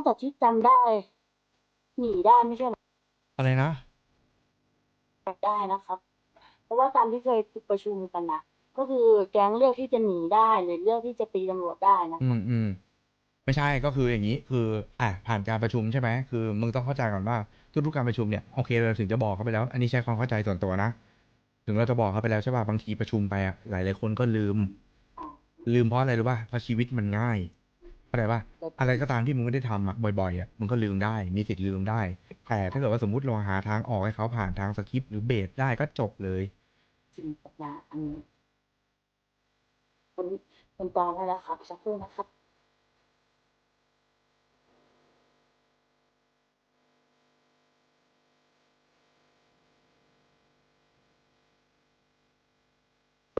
าจากที่จำได้ หนีได้ไม่ใช่เหรออะไรนะ ได้นะครับ เพราะว่าตามที่เคยประชุมกันนะก็คือแก๊งเลือกที่จะหนีได้หรือเลือกที่จะตีตำรวจได้นะอืมอืมไม่ใช่ก็คืออย่างนี้คืออะผ่านการประชุมใช่ไหมคือมึงต้องเข้าใจก่อนว่าทุกๆการประชุมเนี่ยโอเคเราถึงจะบอกเขาไปแล้ว อันนี้ใช้ความเข้าใจส่วนตัวนะถึงเราจะบอกเขาไปแล้วใช่ป่ะบางทีประชุมไปอะหลายหลายๆคนก็ลืม ลืมเพราะอะไรรู้ป่ะเพราะชีวิตมันง่าย เข้าใจป่ะอะไรก็ตามที่มึงไม่ได้ทำอะบ่อยๆอะมึงก็ลืมได้มีสิทธิ์ลืมได้ แต่ถ้าเกิดว่าสมมติเราหาทางออกให้เขาผ่านทางสคริปต์หรือเบสได้ก็จบเลยสิ่งปัญญาอันนี้คนคนตองได้แล้วครับสักครู่นะครับ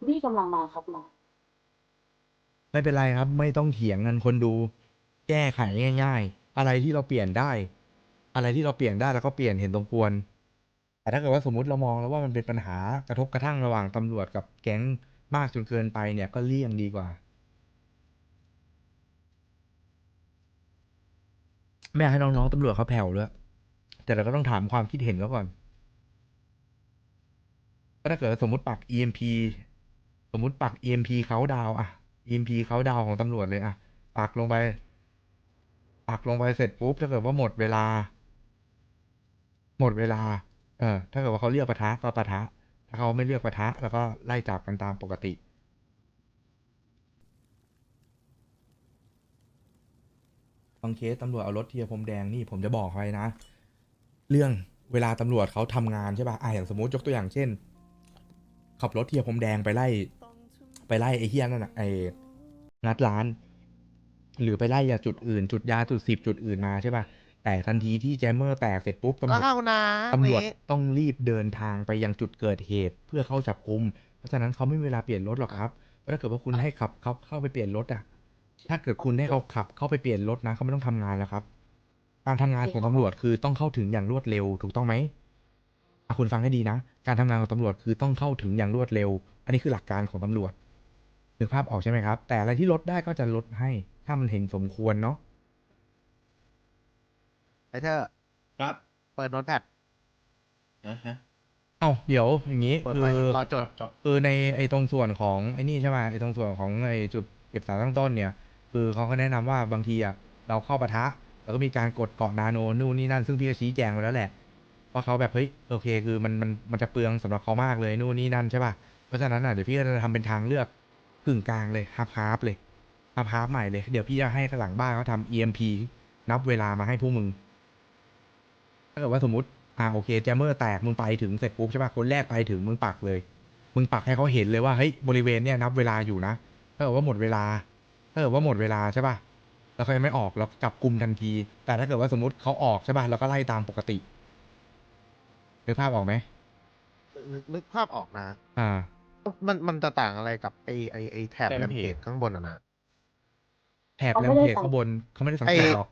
พี่กำลังมาครับมา ไม่เป็นไรครับ ไม่ต้องเถียงกันคนดู แก้ไขง่ายๆ อะไรที่เราเปลี่ยนได้ อะไรที่เราเปลี่ยนได้แล้วก็เปลี่ยนเห็นสมควร แต่ถ้าเกิดว่าสมมติเรามองแล้วว่ามันเป็นปัญหากระทบกระทั่งระหว่างตำรวจกับแก๊งมากจนเกินไปเนี่ยก็เลี่ยงดีกว่าไม่อยากให้น้องๆตำรวจเขาแผ่วด้วยแต่เราก็ต้องถามความคิดเห็นเขาก่อนก็ถ้าเกิดสมมติปัก EMP สมมติปัก EMP เขาดาวอะ EMP เขาดาวของตำรวจเลยอะปักลงไป ปักลงไปเสร็จปุ๊บถ้าเกิดว่าหมดเวลา หมดเวลา เออ ถ้าเกิดว่าเขาเรียกปะทะก็ปะทะ ถ้าเขาไม่เรียกปะทะ แล้วก็ไล่จับกันตามปกติบางเคสตำรวจเอารถเทียพรมแดงนี่ผมจะบอกไว้นะ เรื่องเวลาตำรวจเขาทำงานใช่ป่ะอะอย่างสมมติยกตัวอย่างเช่น ขับรถเทียพรมแดงไปไล่ ไปไล่ไอ้เฮียนั่นน่ะไอ้งัดร้าน หรือไปไล่ยาจุดอื่น จุดยาจุดสิบจุดอื่นมาใช่ป่ะแต่ทันทีที่แจมเมอร์แตกเสร็จปุ๊บตำรก็วจเข้านะตำรวจนี่ต้องรีบเดินทางไปยังจุดเกิดเหตุ เพื่อเข้าจับกุม เพราะฉะนั้นเขาไม่มีเวลาเปลี่ยนรถหรอกครับเพราะถ้าเกิดว่าคุณให้ขับเขาเข้าไปเปลี่ยนรถอะ ถ้าเกิดคุณให้เขาขับเข้าไปเปลี่ยนรถนะเขาไม่ต้องทำงานแล้วครับ การทำงานของตำรวจคือต้องเข้าถึงอย่างรวดเร็วถูกต้องไหมอะคุณฟังให้ดีนะ การทำงานของตำรวจคือต้องเข้าถึงอย่างรวดเร็ว อันนี้คือหลักการของตำรวจ นึกภาพออกใช่ไหมครับ แต่อะไรที่ลดได้ก็จะลดให้ ถ้ามันเห็นสมควรเนาะไอเธอครับเปิดโน้ตแพด อ่าฮะ เอ้าเดี๋ยวอย่างนี้เปิดคืไปอรอจดจบคือในไอ้ตรงส่วนของไอ้นี่ใช่ไหมไอ้ตรงส่วนของไอ้จุดเก็บสารตั้งต้นเนี่ย คือเขาก็แนะนำว่าบางทีอะเราเข้าปะทะ แล้วก็มีการกดเกาะนาโนนู่นนี่นั่นซึ่งพี่ก็ชี้แจงไปแล้วแหละว่าเขาแบบเฮ้ยโอเค คือมันมันมันจะเปลืองสำหรับเขามากเลยนู่นนี่นั่นใช่ป่ะเพราะฉะนั้นอะเดี๋ยวพี่ก็จะทำเป็นทางเลือก กึ่งกลางเลยฮาร์ฟฮาร์ฟเลยฮาร์ฟฮาร์ฟใหม่เลยเดี๋ยวพี่จะให้ข้างหลังบ้านเขาทำ EMP นับเวลามาให้พวกมึง ถ้าเกิดว่าสมมติอ่าโอเคแจมเมอร์แตกมึงไปถึงเสร็จปุ๊บใช่ป่ะคนแรกไปถึงมึงปักเลย มึงปักให้เขาเห็นเลยว่าเฮ้ยบริเวณเนี่ยนับเวลาอยู่นะถ้าเกิดว่าหมดเวลาถ้าเกิดว่าหมดเวลาใช่ป่ะแล้วเขายังไม่ออกเราจับกลุ่มทันที แต่ถ้าเกิดว่าสมมติเขาออกใช่ป่ะเราก็ไล่ตามปกตินึกภาพออกไหมนึกนึกภาพออกนะ อ่า มันมันจะต่างอะไรกับไอไอไอแถบแถบแรมเพเพจจข้างบนอะนะแถบแรมเพจข้างบนเขาไม่ได้สังเกตหรอก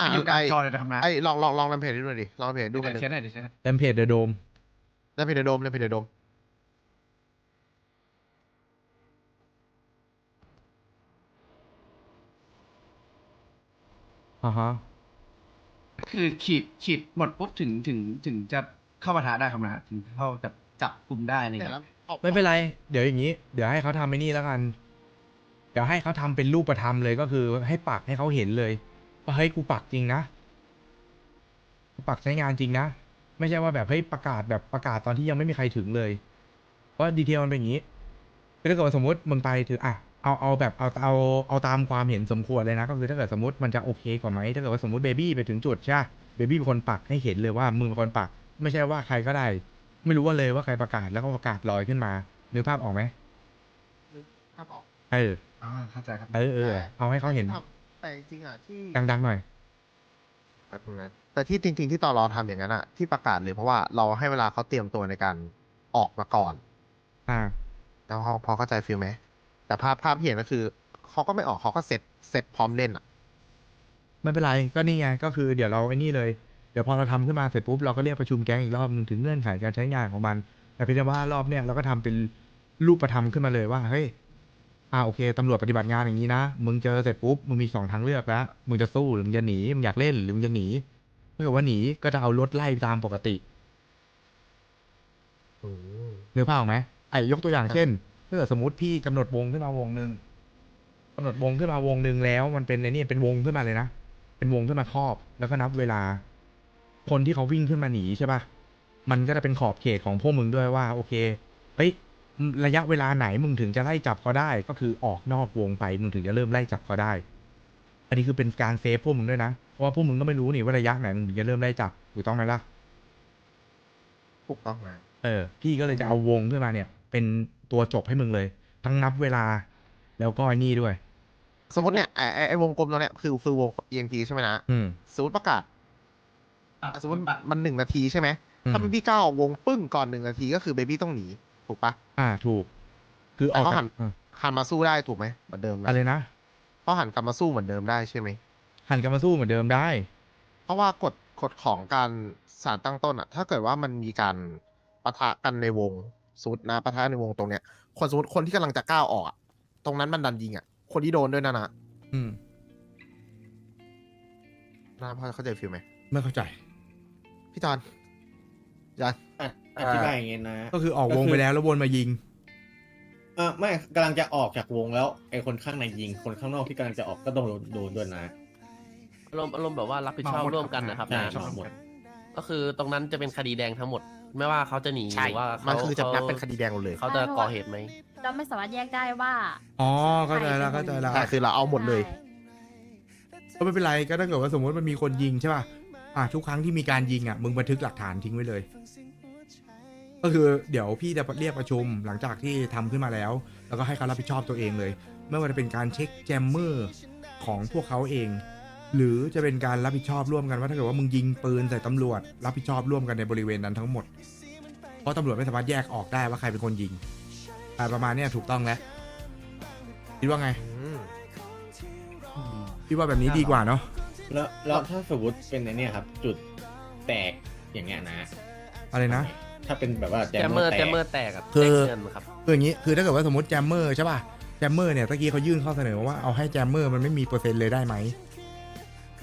อะอยู่กลางไอ้จอเลยนะครับนะไอลองลองลองแรมเพจดูหน่อยดิลองแรมเพจดูดูกักันนหนึ่งเช็ดหน่อยดิเช็ดหน่อยแรมเพจเดอะโดมแรมเพจเดอะโดมแรมเพจเดอะโดมอ่าฮะคือขีดขีดหมดปุ๊บถึงถึงถึงจะเข้าปะทะได้ครับนะถึงเข้าจับ จับกลุ่มได้อะไรแต่เงี้ยแล้วออกไม่เป็นไร เดี๋ยวอย่างนี้ เดี๋ยวให้เขาทำไอ้นี่แล้วกัน เดี๋ยวให้เขาทำเป็นรูปธรรมเลยก็คือ ให้ปักให้เขาเห็นเลยว่าเฮ้ยกูปักจริงนะกูปักใช้งานจริงนะ ไม่ใช่ว่าแบบเฮ้ยประกาศแบบประกาศตอนที่ยังไม่มีใครถึงเลย เพราะดีเทลมันเป็นอย่างนี้คือถ้าเกิดว่าสมมติมึงไปถืออะเอาเอาแบบเอาเอาเอาตามความเห็นสมควรเลยนะ ก็คือถ้าเกิดสมมติมันจะโอเคกว่าไหมถ้าเกิดว่าสมมติเบบี้ไปถึงจุดใช่เบบี้เป็นคนปักให้เห็นเลยว่ามึงเป็นคนปัก ไม่ใช่ว่าใครก็ได้ ไม่รู้ว่าเลยว่าใครประกาศแล้วก็ประกาศลอยขึ้นมานึกภาพออกไหมนึกภาพออกเอออ่าเข้าใจครับเออเออเอาให้เขาเห็นทำแต่จริงๆอะที่ดังๆหน่อยแป๊บนึงนะแต่ที่จริง ๆ ที่ตอรอทำอย่างนั้นอะที่ประกาศเลยเพราะว่าเราให้เวลาเขาเตรียมตัวในการออกมาก่อน อ่าแล้วพอพอเข้าใจฟิลไหมแต่ภาพภาพที่เห็นก็คือเขาก็ไม่ออกเขาก็เสร็จเสร็จพร้อมเล่นอะไม่เป็นไรก็นี่ไงก็คือเดี๋ยวเราไอ้นี่เลย เดี๋ยวพอเราทำขึ้นมาเสร็จปุ๊บเราก็เรียกประชุมแก๊งอีกรอบหนึงถึงเงื่อนไขการใช้งานของมัน แต่เพียงแต่ว่ารอบเนี้ยเราก็ทำเป็นรูปธรรมขึ้นมาเลยว่าเฮ้ยอ่าโอเคตำรวจปฏิบัติงานอย่างนี้นะมึงเจอเสร็จปุ๊บมึงมีสองทางเลือกแล้วมึงจะสู้หรือมึงจะหนีมึงอยากเล่นหรือมึงจะหนีถ้าเกิดว่าหนีก็จะเอารถไล่ตามปกติเนื้อผ้าออกไหมไอ้ยกตัวอย่างเช่นถ้าเกิดสมมติพี่กำหนดวงขึ้นมาวงหนึ่งกำหนดวงขึ้นมาวงหนึ่งแล้ว มันเป็นไอ้นี่เป็นวงขึ้นมาเลยนะเป็นวงขึ้นมาครอบ แล้วก็นับเวลา คนที่เขาวิ่งขึ้นมาหนีใช่ปะมันก็จะเป็นขอบเขตของพวกมึงด้วยว่า โอเค เฮ้ย ระยะเวลาไหนมึงถึงจะไล่จับเขาได้ ก็คือออกนอกวงไปมึงถึงจะเริ่มไล่จับเขาได้ อันนี้คือเป็นการเซฟพวกมึงด้วยนะ เพราะว่าพวกมึงก็ไม่รู้นี่ว่าระยะไหนมึงถึงจะเริ่มไล่จับถูกต้องไหมล่ะ ถูกต้องนะเออ พี่ก็เลยจะเอาวงขึ้นมาเนี่ย เป็นตัวจบให้มึงเลย ทั้งนับเวลา แล้วก็ไอ้นี่ด้วย สมมติเนี่ยไอ้ไอ้ไอ้วงกลมตรงเนี้ยคือคือวง EMP ใช่ไหมนะอืม สมมติประกาศอะ สมมติมันหนึ่งนาทีใช่ไหมอืมถ้าเป็นพี่ก้าวออกวงปึ้งก่อนหนึ่งนาทีก็คือเบบี้ต้องหนี ถูกปะอ่าถูก คือออกแต่เขาจาหักนเออหันมาสู้ได้ถูกไหมเหมือนเดิมนะอะไรนะเขาหันกลับมาสู้เหมือนเดิมได้ใช่ไหมหันกลันมาสู้เหมือนเดิมได้ เพราะว่ากฎกฎของการสารตั้งต้นอะถ้าเกิดว่ามันมีการปะทะกันในวงสมมตินะปะทะในวงตรงเนี้ย คนสมมติคนที่กำลังจะก้าวออกอะตรงนั้นมันดันยิงอะคนที่โดนด้วยนะนะอืมน่าพอเข้าใจฟิลไหมไม่เข้าใจ พี่จอนยันออธิบายอย่างงี้นะ ก็คือออกวงไปแล้วแล้ววนมายิง เออไม่กำลังจะออกจากวงแล้วไอ้คนข้างในยิง คนข้างนอกที่กำลังจะออกก็ต้องโดนโดนด้วยนะ อารมณ์อารมณ์แบบว่ารับผิดชอบเหมาหมดร่วมกันนะครับใช่นะเหมาหมด ก็คือตรงนั้นจะเป็นคดีแดงทั้งหมด ไม่ว่าเขาจะหนีหใช่รือว่ามัเขานคือจะนับเป็นคเขาดีแดงหมดเลยเขาจะก่อเหตุไหม เราไม่สามารถแยกได้ว่าอ๋อเข้าใจแล้วเข้าใจแล้วใช่คือเราเอาหมดเลยใช่ก็ไม่เป็นไรก็ถ้าเกิดว่าสมมติมันมีคนยิงใช่ป่ะ อะทุกครั้งที่มีการยิงอะมึงบันทึกหลักฐานทิ้งไว้เลย ก็คือเดี๋ยวพี่จะเรียกประชุมหลังจากที่ทำขึ้นมาแล้ว แล้วก็ให้เขารับผิดชอบตัวเองเลย ไม่ว่าจะเป็นการเช็คแจมเมอร์ของพวกเขาเอง หรือจะเป็นการรับผิดชอบร่วมกันว่าถ้าเกิดว่ามึงยิงปืนใส่ตำรวจ รับผิดชอบร่วมกันในบริเวณนั้นทั้งหมด เพราะตำรวจไม่สามารถแยกออกได้ว่าใครเป็นคนยิงอ่าประมาณเนี้ยถูกต้องแล้วคิดว่าไงอืมพี่ว่าแบบนี้ดีกว่าเนาะ แล้วแล้วถ้าสมมติเป็นไอ้เนี่ยครับ จุดแตกอย่างเงี้ยนะ อะไรนะ ถ้าเป็นแบบว่าแจมเมอร์แตแจกมเมอร์แตกอะคือ แตกเงินครับ คืออย่างนี้คือถ้าเกิดว่าสมมติแจมเมอร์ใช่ป่ะแจมเมอร์เนี่ยตะกี้เขายื่นข้อเสนอว่าเอาให้แจมเมอร์มันไม่มีเปอร์เซ็นต์เลยได้ไหม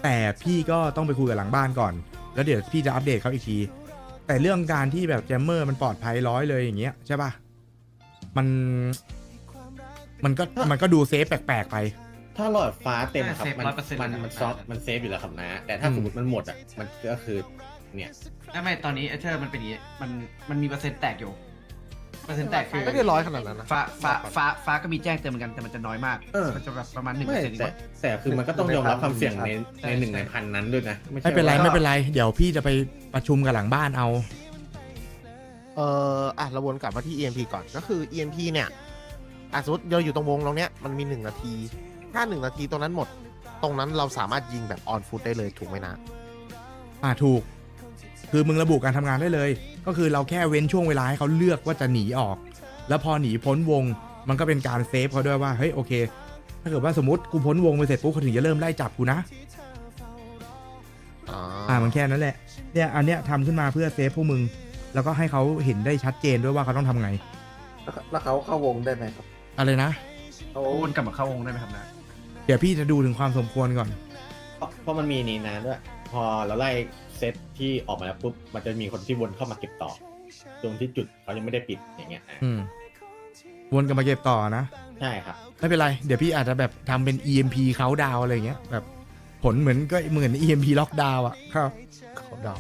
แต่พี่ก็ต้องไปคุยกับหลังบ้านก่อน แล้วเดี๋ยวพี่จะอัปเดตเขาอีกที แต่เรื่องการที่แบบแจมเมอร์มันปลอดภัยร้อยเลยอย่างเงี้ยใช่ป่ะมันมันก็มันก็ดูเซฟแปลกๆไป ถ้าหลอดฟ้าเต็มอะครับเซฟมัน100%มันเลยนะมันซอฟมันเซฟอยู่แล้วครับนะ แต่ถ้าอืม สมมติมันหมดอะมันก็คือเนี่ยไม่ไม่ตอนนี้เอเธอร์มันเป็นอย่างนี้มันมันมีเปอร์เซ็นต์แตกอยู่ เปอร์เซ็นต์แตกคือไม่ได้ร้อยขนาดนั้นนะ ฟ้าฟ้าฟ้าฟ้าก็มีแจ้งเตือนเหมือนกันแต่มันจะน้อยมากเออมันจะแบบประมาณหนึ่งเปไม่อร์เซ็นต์ แต่แต่คือมันก็ต้องยอมรับความเสี่ยงในในหนึ่งในพันนั้นด้วยนะไม่เป็นไรว่า ไม่เป็นไร เดี๋ยวพี่จะไปประชุมกับหลังบ้านเอา เอออะเราวนกลับมาที่ EMP ก่อนก็คือ EMP เนี่ยอะสมมติเราอยู่ตรงวงตรงเนี้ยมันมีหนึ่งนาที ถ้าหนึ่งนาทีตรงนั้นหมด ตรงนั้นเราสามารถยิงแบบออนฟุตได้เลยถูกไหมนะ อ่าถูก คือมึงระบุการทำงานได้เลย ก็คือเราแค่เว้นช่วงเวลาให้เขาเลือกว่าจะหนีออก แล้วพอหนีพ้นวง มันก็เป็นการเซฟเขาด้วยว่าเฮ้ยโอเค ถ้าเกิดว่าสมมติกูพ้นวงไปเสร็จปุ๊บเขาถึงจะเริ่มไล่จับกูนะ อ่าอ่ามันแค่นั้นแหละ เนี่ยอันเนี้ยทำขึ้นมาเพื่อเซฟพวกมึง แล้วก็ให้เขาเห็นได้ชัดเจนด้วยว่าเขาต้องทำไง แล้วเขาเข้าวงได้ไหมครับอะไรนะ เขาวนกลับมาเข้าวงได้ไหมครับนะ เดี๋ยวพี่จะดูถึงความสมควรก่อน เพราะเพราะมันมีนี่นะด้วย พอเราไล่เซตที่ออกมาแล้วปุ๊บ มันจะมีคนที่วนเข้ามาเก็บต่อ ตรงที่จุดเขายังไม่ได้ปิดอย่างเงี้ยนะอืม วนกลับมาเก็บต่อนะ ใช่ครับ ไม่เป็นไร เดี๋ยวพี่อาจจะแบบทำเป็น EMP เขาดาวอะไรอย่างเงี้ย แบบผลเหมือนก็เหมือน EMP ล็อกดาวอะครับเขาดาว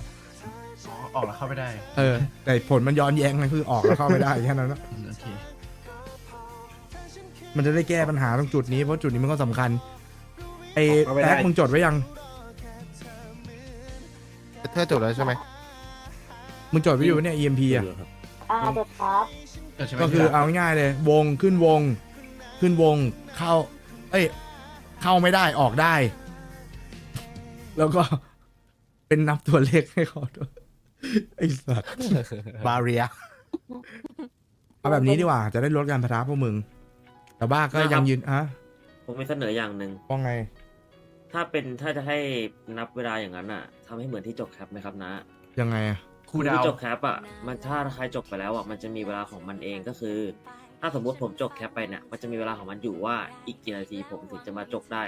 อ๋อออกแล้วเข้าไม่ได้เออ แต่ผลมันย้อนแย้งนะคือออกแล้วเข้าไม่ได้แค่นั้นนะอืมโอเค มันจะได้แก้ปัญหาตรงจุดนี้เพราะจุดนี้มันก็สำคัญไอ้ออกไม่ได้แท็กมึงจดไว้ยังเธอจบแล้วใช่ไหมมึงจดไว้อยู่เนี่ย EMP อะ อ่าเดี๋ยวครับเออใช่ไหมก็คือเอาง่ายๆเลย วงขึ้นวง ขึ้นวงเข้า เอ้ย เข้าไม่ได้ออกได้ แล้วก็ เป็นนับตัวเลขให้เขาด้วยไอ้สัตว์บาเรียเอาแบบนี้ดีกว่า จะได้ลดการพะทะพวกมึง แต่บ้าก็ยังยืนอะผมมีเสนออย่างหนึ่งว่าไง ถ้าเป็นถ้าจะให้นับเวลาอย่างนั้นอะทำให้เหมือนที่จบแคปไหมครับนะ ยังไงอะครูดาวที่จบแคปอะมันถ้าใครจบไปแล้วอะมันจะมีเวลาของมันเองก็คือ ถ้าสมมติผมจกแคปไปเนี่ยมันจะมีเวลาของมันอยู่ว่าอีกกี่นาทีผมถึงจะมาจกได้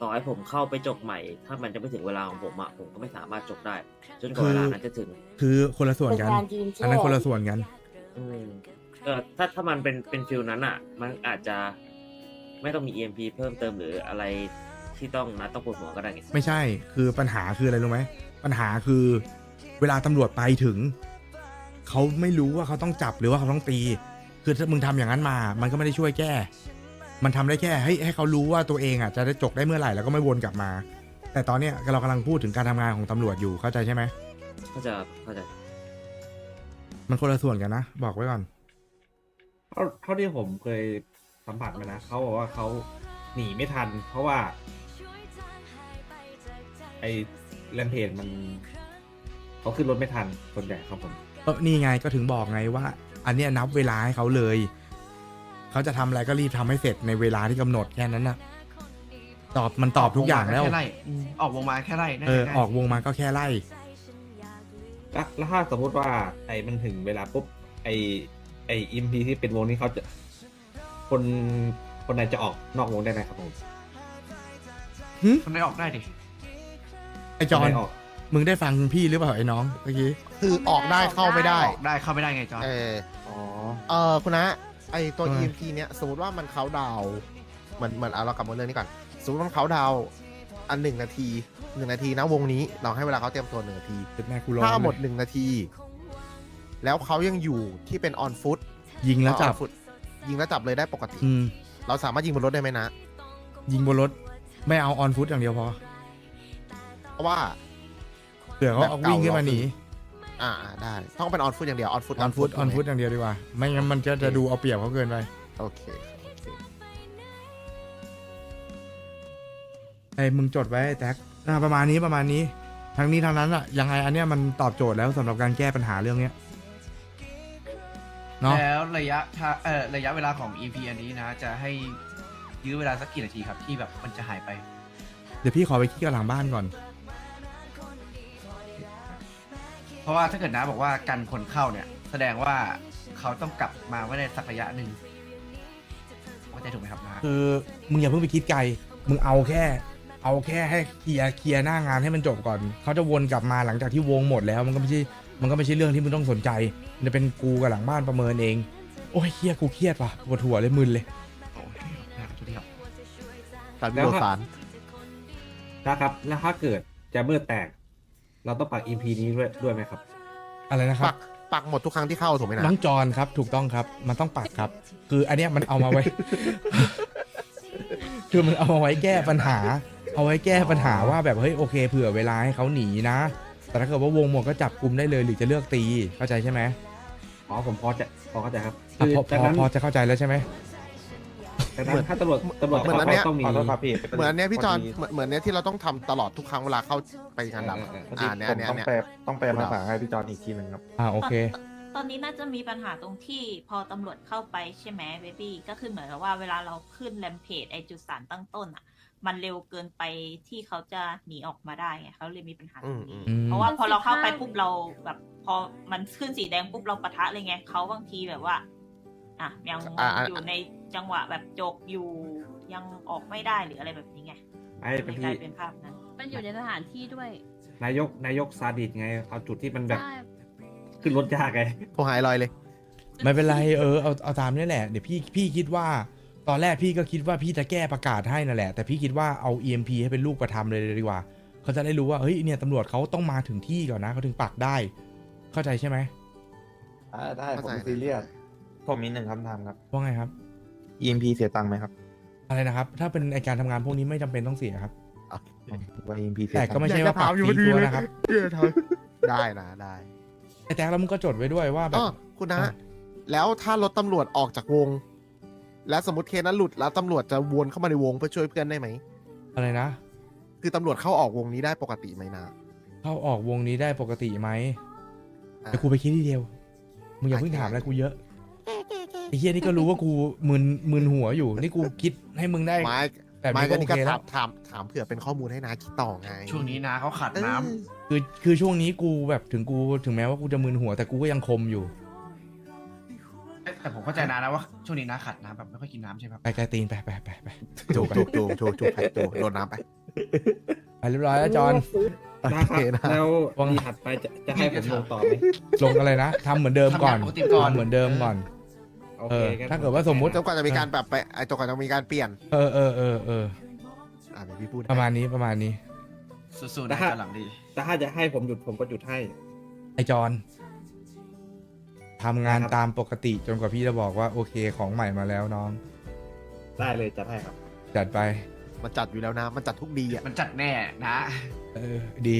ต่อให้ผมเข้าไปจกใหม่ ถ้ามันจะไม่ถึงเวลาของผมอะผมก็ไม่สามารถจกได้ จนกว่าเวลานั้นจะถึง คือคนละส่วนเป็นกันการยืนแช่อันนั้นคนละส่วนกันอืม เออถ้าถ้ามันเป็นเป็นฟิลนั้นอะ มันอาจจะไม่ต้องมี EMP เพิ่มเติมหรืออะไรที่ต้องนะต้องปวดหัวก็ได้ไงไม่ใช่คือปัญหาคืออะไรรู้ไหมปัญหาคือเวลาตำรวจไปถึง เขาไม่รู้ว่าเขาต้องจับหรือว่าเขาต้องตี คือถ้ามึงทำอย่างนั้นมา มันก็ไม่ได้ช่วยแก้ มันทำได้แค่ให้ให้เขารู้ว่าตัวเองอะจะได้จกได้เมื่อไหร่แล้วก็ไม่วนกลับมา แต่ตอนเนี้ยเรากำลังพูดถึงการทำงานของตำรวจอยู่เข้าใจใช่ไหมก็จะเข้าใจมันคนละส่วนกันนะ บอกไว้ก่อน เท่าเท่าที่ผมเคยสัมผัสมานะเขาบอกว่าเขาหนีไม่ทัน เพราะว่า ไอแรมเพจมันเขาขึ้นรถไม่ทันส่วนใหญ่ครับผม ก็นี่ไงก็ถึงบอกไงว่า อันเนี้ยนับเวลาให้เขาเลย เขาจะทำอะไรก็รีบทำให้เสร็จในเวลาที่กำหนดแค่นั้นนะตอบมันตอบทุกอย่างแล้วแค่ไล่ออกวงมาแค่ไล่ได้เออได้ออกวงมาก็แค่ไล่ แล้วแล้วถ้าสมมุติว่าไอ้มันถึงเวลาปุ๊บไอ้ ไอ้อิมพีที่เป็นวงนี้เขาจะ คนคนไหนจะออกนอกวงได้ไหมครับผมคนไหนออกได้ดิไอจอนคนไหนออก มึงได้ฟังพี่หรือเปล่าไอ้น้องเมื่อกี้คือออกได้เข้าไม่ได้ ออกได้เข้าไม่ได้ไงจอร์จเออ อ๋อ เออคุณนะไอตัวเออ EMP เนี้ยสมมติว่ามันเขาดาวน์เหมือนเหมือนเอาเรากลับมาเรื่องนี้ก่อนสมมติว่ามันเขาดาวน์อันหนึ่งนาทีหนึ่งนาทีนะวงนี้เราให้เวลาเขาเตรียมตัวหนึ่งนาทีเป็นแม่กูร้องถ้าหมดเลยหนึ่งนาที แล้วเขายังอยู่ที่เป็นออนฟุตยิงแล้วจับ ฟุตยิงแล้วจับเลยได้ปกติ อืม เราสามารถยิงบนรถได้ไหมนะ ยิงบนรถ ไม่เอาออนฟุตอย่างเดียวพอเพราะว่า เผื่อเขาเอาวิ่งขึ้นมาหนีอ่าอ่าได้ ต้องเป็นออนฟุตอย่างเดียวออนฟุตออนฟุตออนฟุตอย่างเดียวดีกว่า ไม่งั้นมันก็จะดูเอาเปรียบเขาเกินไปโอเคครับโอเค ไอ้มึงจดไว้ไอ้แท็กอ่าประมาณนี้ประมาณนี้ ทั้งนี้ทั้งนั้นอะยังไงอันเนี้ยมันตอบโจทย์แล้วสำหรับการแก้ปัญหาเรื่องเนี้ย เนาะแล้วระยะทาเอ่อระยะเวลาของ EP อันนี้นะ จะให้ยื้อเวลาสักกี่นาทีครับที่แบบมันจะหายไป เดี๋ยวพี่ขอไปคิดกับหลังบ้านก่อน เพราะว่าถ้าเกิดน้าบอกว่ากันคนเข้าเนี่ย แสดงว่าเขาต้องกลับมาไว้ในสักระยะหนึ่งเข้าใจถูกไหมครับน้าคือมึงอย่าเพิ่งไปคิดไกล มึงเอาแค่ เอาแค่ให้เคลียร์เคลียร์หน้างานให้มันจบก่อน เขาจะวนกลับมาหลังจากที่วงหมดแล้วมันก็ไม่ใช่ มันก็ไม่ใช่เรื่องที่มึงต้องสนใจมันจะเป็นกูกับหลังบ้านประเมินเอง โอ้ยเครียดกูเครียดว่ะปวดหัวเลยมึนเลย โอ้ยนะครับทุกที่ครับ ตัดวิดีโอสารนะครับ แล้วถ้าเกิดจะเมื่อแตก เราต้องปักอิมพีนี้ด้วยด้วยไหมครับ อะไรนะครัปับ กปักหมดทุกครั้งที่เข้าถูกไหมนะน้องจอนครับ ถูกต้องครับ มันต้องปักครับ คืออันเนี้ยมันเอามาไว้ คือมันเอามาไว้แก้ปัญหา เอาไว้แก้ปัญหาว่าแบบเฮ้ยโอเค เผื่อเวลาให้เขาหนีนะ แต่ถ้าเกิดว่าวงหมดก็จับกลุ่มได้เลยหรือจะเลือกตีเข้าใจใช่ไหมอ๋อผมพอจะพอเข้าใจครับอะคือพอพจากอนั้นพอจะเข้าใจแล้วใช่ไหม จากนั้นถ้าตำรวจตำรวจเหมือนอันเขาเนี้ย ต้องมีเหมือนอันเนี้ยพี่จอนเหมือนเหมือนเนี้ยที่เราต้องทำตลอดทุกครั้งเวลาเข้าไปงานดำอะ อ่าเนี้ยเนี้ยเนี้ยต้องแปลภาษาให้พี่จอนอีกทีหนึ่งครับ อ่าโอเคตอนตอนนี้น่าจะมีปัญหาตรงที่พอตำรวจเข้าไปใช่ไหมเบบี้ก็คือเหมือนกับว่าเวลาเราขึ้นแรมเพจไอจุดสารตั้งต้นอะ มันเร็วเกินไปที่เขาจะหนีออกมาได้ไงเขาเลยมีปัญหาตรงนี้อืมเพราะว่าพอเราเข้าไปปุ๊บเราแบบพอมันขึ้นสีแดงปุ๊บเราปะทะเลยไงเขาบางทีแบบว่า อะยังอ่าอ่าอยู่ในจังหวะแบบจกอยู่ยังออกไม่ได้หรืออะไรแบบนี้ไงไม่เลเป็นยกที่ลายเป็นภาพนั้น มันอยู่ในสถานที่ด้วย นายกนายกซาดิสไง เอาจุดที่มันแบบ ใช่ ขึ้นรถยากไงโทรหายลอยเลย ไม่เป็นไรเออเอาเอาตามนี่แหละเดี๋ยวพี่พี่คิดว่า ตอนแรกพี่ก็คิดว่าพี่จะแก้ประกาศให้นั่นแหละ แต่พี่คิดว่าเอา EMP ให้เป็นลูกประทำเลยดีกว่า เขาจะได้รู้ว่าเฮ้ยเนี่ยตำรวจเขาต้องมาถึงที่ก่อนนะเขาถึงปักได้ เข้าใจใช่ไหมได้ผมซีเรียสผมมีหนึ่งคำถามครับ ว่าไงครับ EMP เสียตังค์ไหมครับอะไรนะครับ ถ้าเป็นไอการทำงานพวกนี้ไม่จำเป็นต้องเสียครับ ว่า EMP เสียแต่ตังก็ค์ไม่ใช่ว่าปักฟรีตัวนะครับได้นะได้ไอแท็กแล้วมึงก็จดไว้ด้วยว่าแบอ๋บ อคุณนะ อะ แล้วถ้ารถตำรวจออกจากวง แล้วสมมติเคสนั้นหลุดแล้วตำรวจจะวนเข้ามาในวงเพื่อช่วยเพื่อนได้ไหม อะไรนะ คือตำรวจเข้าออกวงนี้ได้ปกติไหมนะ เข้าออกวงนี้ได้ปกติไหมอะ แต่กูไปคิดทีเดียว มึงอย่าเพิ่งถามอะไรกูเยอะไอ้เฮียนี่ก็รู้ว่ากูมึนมึนหัวอยู่ นี่กูคิดให้มึงได้ ไม้แบบไม้นี้ก็ก็โอนี่ก็เคแล้ถาวมถามถามเผื่อเป็นข้อมูลให้นาคิดต่อไงช่วงนี้นาเขาขาดเออน้ำคือคือช่วงนี้กูแบบถึงกูถึงแม้ว่ากูจะมึนหัวแต่กูก็ยังคมอยู่ แต่ผมเข้าใจนะนะว่าช่วงนี้นะขาดน้ำแบบไม่ค่อยกินน้ำใช่ไหมครับไปไกลตีนไปไปไปไปจูบจูบจูบจูบจูบไปจูบโดนน้ำไปไปเรียบร้อยแล้วจอน โอนะคเครับนะ แล้วว่างทีถัดไปจะจะให้ผมลงต่อไหมลงอะไรนะทำเหมือนเดิมก่อนทำงานปกติก่อน ทำเหมือนเดิมก่อน โอเอเคองั้น ถ้าเกิดว่าสมมุติ จนกว่าจะมีการแบบไปไอ้จนกว่าจะมีการเปลี่ยนเออเออเออเอออ่าเดี๋ยวพี่พูดประมาณนี้ประมาณนี้ สู้ๆนะจะหลังดี แต่ถ้าจะให้ผมหยุดผมก็หยุดให้ ไอจอน ทำงานครับตามปกติจนกว่าพี่จะบอกว่าโอเคของใหม่มาแล้วน้อง ได้เลยจะให้ครับ จัดไป มันจัดอยู่แล้วนะ มันจัดทุกดีอะ มันจัดแน่นะ เออ ดี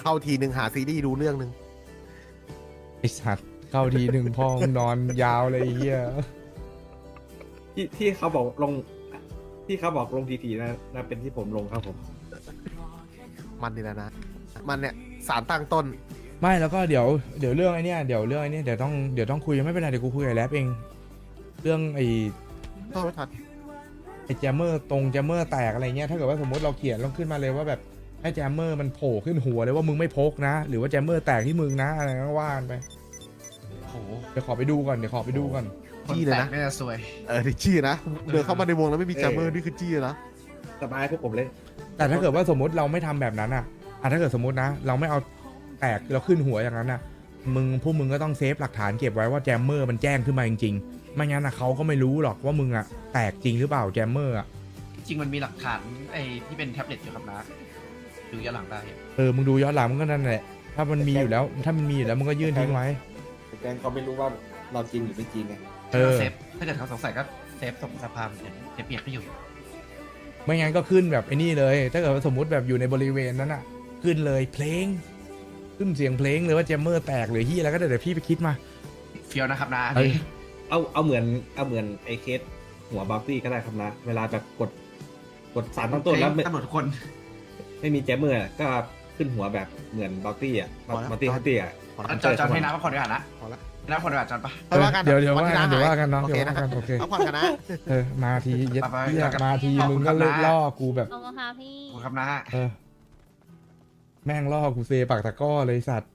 เข้าทีหนึ่งหาซีรีส์ดูเรื่องหนึ่งไอสัตว์เข้าทีหนึ่งพ่อมึงนอนยาวเลยไอ้เฮียที่ที่เขาบอกลง ที่เขาบอกลงทีทีนะนะเป็นที่ผมลงครับผม มันนี่แหละนะ มันเนี่ยสารตั้งต้น ไม่แล้วก็เดี๋ยวเดี๋ยวเรื่องไอเนี้ยเดี๋ยวเรื่องไอเนี้ยเดี๋ยวต้องเดี๋ยวต้องคุยไม่เป็นไรเดี๋ยวกูคุยกับแรปเอง เรื่องไอต้องไม่ทันไอแจมเมอร์ตรงแจมเมอร์แตกอะไรเงี้ยถ้าเกิดว่าสมมติเราเขียนลงขึ้นมาเลยว่าแบบให้แจมเมอร์มันโผล่ขึ้นหัวเลยว่ามึงไม่พกนะ หรือว่าแจมเมอร์แตกที่มึงนะอะไรก็ว่ากันไปโอ้โหเดี๋ยวขอไปดูก่อนเดี๋ยวขอไปดูก่อนคนจี้เลยแตนะกไม่จะซวยเออที่จี้นะเดินเข้ามาในวงแล้วไม่มีแจมเมอร์นี่คือจี้นะสบายพวกผมเลย แต่ถ้าเกิดว่าสมมติเราไม่ทำแบบนั้นอะอะถ้าเกิดสมมตินะ เราไม่เอา แตกเราขึ้นหัวอย่างนั้นอะมึงพวกมึงก็ต้องเซฟหลักฐานเก็บไว้ว่าแจมเมอร์มันแจ้งขึ้นมาจริงๆไม่งั้นอะเขาก็ไม่รู้หรอกว่ามึงอะแตกจริงหรือเปล่าแจมเมอร์อะจริงมันมีหลักฐานไอ้ที่เป็นแท็บเล็ตอยู่ครับนะดูย้อนหลังได้ เออมึงดูย้อนหลังมึงก็นั่นแหละถ้ามันมีอยู่แล้วถ้ามันมีอยู่แล้วมึงก็ยื่นทิ้งไว้แกงเขาไม่รู้ว่าเราจริงหรือไม่จริงไงเออเซฟถ้าเกิดเขาสงสัยก็เซฟส่งสภาพเดี๋ยวเดี๋ยวเปียกให้อยู่ไม่งั้นก็ขึ้นแบบไอ้นี่เลย ถ้าเกิดว่าสมมติแบบอยู่ในบริเวณนั้นอะขึ้นเลยเพลง ขึ้นเสียงเพลงเลยว่าแจมเมอร์แตกหรือที่อะไรก็ได้เดี๋ยวพี่ไปคิดมาเฟียวนะครับนะเอ้ยเอาเอาเหมือนเอาเหมือนไอ้เคสหัวบัฟตี้ก็ได้ครับนะ เวลาแบบกดกดสารตั้งต้นแล้วไม่ตำรวจทุกคน ไม่มีแจมเมอร์อะก็ขึ้นหัวแบบเหมือนบัฟตี้อะพอแล้วบัฟตี้ฮัตตี้อะพอจละอนจอนจอนให้น้ำพักผ่อนด้วยกันนะพอละให้น้ำพักผ่อนด้วยกันจอนปะค่อยว่ากันเดี๋ยวเดี๋ยววันว่าที่กันหเดี๋ยวว่ากันน้องโอเดี๋เคยวว่านะคกัรับนโอเคเอาผ่อนกันนะเออมาทีเย็ดไปๆเหี้ยแล้วกันมาทีขอบคุณมึงก็ครับเลิกนะล่อกูแบบขอบคุณค่ะพี่ขอบคุณครับนะเออ แม่งล่อกูเซปากตะก้อเลยสัตว์